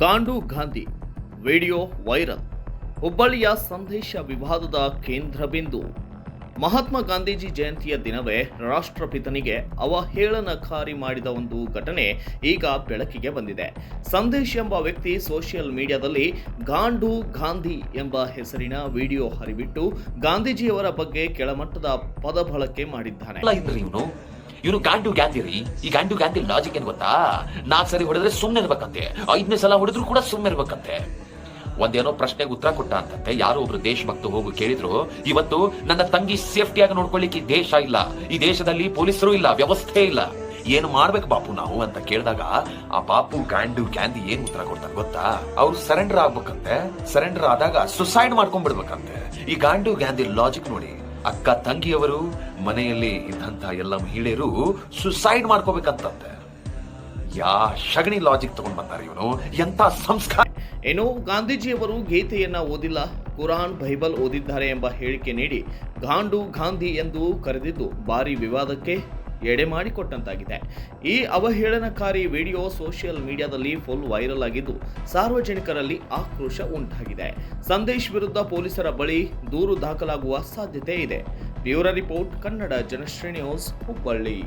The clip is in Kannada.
ಗಾಂಡು ಗಾಂಧಿ ವಿಡಿಯೋ ವೈರಲ್. ಹುಬ್ಬಳ್ಳಿಯ ಸಂದೇಶ ವಿವಾದದ ಕೇಂದ್ರ ಬಿಂದು. ಮಹಾತ್ಮ ಗಾಂಧೀಜಿ ಜಯಂತಿಯ ದಿನವೇ ರಾಷ್ಟ್ರಪಿತನಿಗೆ ಅವಹೇಳನಕಾರಿ ಮಾಡಿದ ಒಂದು ಘಟನೆ ಈಗ ಬೆಳಕಿಗೆ ಬಂದಿದೆ. ಸಂದೇಶ್ ಎಂಬ ವ್ಯಕ್ತಿ ಸೋಷಿಯಲ್ ಮೀಡಿಯಾದಲ್ಲಿ ಗಾಂಡು ಗಾಂಧಿ ಎಂಬ ಹೆಸರಿನ ವಿಡಿಯೋ ಹರಿಬಿಟ್ಟು ಗಾಂಧೀಜಿಯವರ ಬಗ್ಗೆ ಕೆಳಮಟ್ಟದ ಪದ ಬಳಕೆ ಮಾಡಿದ್ದಾನೆ ಇವನು ಗಾಂಡು ಗಾಂಧಿ ರೀ ಈ ಗಾಂಡು ಗಾಂಧಿ ಲಾಜಿಕ್ ಏನ್ ಗೊತ್ತಾ? ನಾಲ್ಕು ಸರಿ ಹೊಡೆದ್ರೆ ಸುಮ್ಮನೆ ಇರ್ಬೇಕಂತೆ. ಐದನೇ ಸಲ ಹೊಡೆದ್ರು ಕೂಡ ಸುಮ್ಮನೆ ಇರ್ಬೇಕಂತೆ. ಒಂದೇನೋ ಪ್ರಶ್ನೆಗೆ ಉತ್ತರ ಕೊಟ್ಟ ಅಂತಂತೆ. ಯಾರೋ ಒಬ್ರು ದೇಶಭಕ್ತ ಹೋಗು ಕೇಳಿದ್ರು, ಇವತ್ತು ನನ್ನ ತಂಗಿ ಸೇಫ್ಟಿಯಾಗಿ ನೋಡ್ಕೊಳ್ಳಿಕ್ಕೆ ದೇಶ ಇಲ್ಲ. ಈ ದೇಶದಲ್ಲಿ ಪೊಲೀಸರು ಇಲ್ಲ, ವ್ಯವಸ್ಥೆ ಇಲ್ಲ. ಏನು ಮಾಡ್ಬೇಕು ಬಾಪು ನಾವು? ಅಂತ ಕೇಳಿದಾಗ, ಆ ಬಾಪು ಗ್ಯಾಂಡು ಗ್ಯಾಂದಿ ಏನ್ ಉತ್ತರ ಕೊಡ್ತಾರೆ ಗೊತ್ತಾ? ಅವ್ರು ಸರೆಂಡರ್ ಆಗ್ಬೇಕಂತೆ. ಸರೆಂಡರ್ ಆದಾಗ ಸುಸೈಡ್ ಮಾಡ್ಕೊಂಡ್ಬಿಡ್ಬೇಕಂತೆ. ಈ ಗಾಂಡು ಗ್ಯಾಂದಿ ಲಾಜಿಕ್ ನೋಡಿ ಅಕ್ಕ ತಂಗಿಯವರು ಮನೆಯಲ್ಲಿ ಇದ್ದಂತ ಎಲ್ಲ ಮಹಿಳೆಯರು ಸುಸೈಡ್ ಮಾಡ್ಕೋಬೇಕಂತಂತೆ. ಯಾ ಶಗಣಿ ಲಾಜಿಕ್ ತಗೊಂಡ್ ಬಂದಾರೆ ಇವನು. ಎಂತ ಸಂಸ್ಕಾರ. ಏನು ಗಾಂಧೀಜಿಯವರು ಗೀತೆಯನ್ನ ಓದಿಲ್ಲ, ಕುರಾನ್, ಬೈಬಲ್ ಓದಿದ್ದಾರೆ ಎಂಬ ಹೇಳಿಕೆ ನೀಡಿ ಗಾಂಡು ಗಾಂಧಿ ಎಂದು ಕರೆದಿದ್ದು ಭಾರಿ ವಿವಾದಕ್ಕೆ ಎಡೆ ಮಾಡಿಕೊಟ್ಟಂತಾಗಿದೆ. ಈ ಅವಹೇಳನಕಾರಿ ವಿಡಿಯೋ ಸೋಷಿಯಲ್ ಮೀಡಿಯಾದಲ್ಲಿ ಫುಲ್ ವೈರಲ್ ಆಗಿದ್ದು, ಸಾರ್ವಜನಿಕರಲ್ಲಿ ಆಕ್ರೋಶ ಉಂಟಾಗಿದೆ. ಸಂದೇಶ್ ವಿರುದ್ಧ ಪೊಲೀಸರ ಬಳಿ ದೂರು ದಾಖಲಾಗುವ ಸಾಧ್ಯತೆ ಇದೆ. Bureau report, Kannada Janashree news, Hubballi.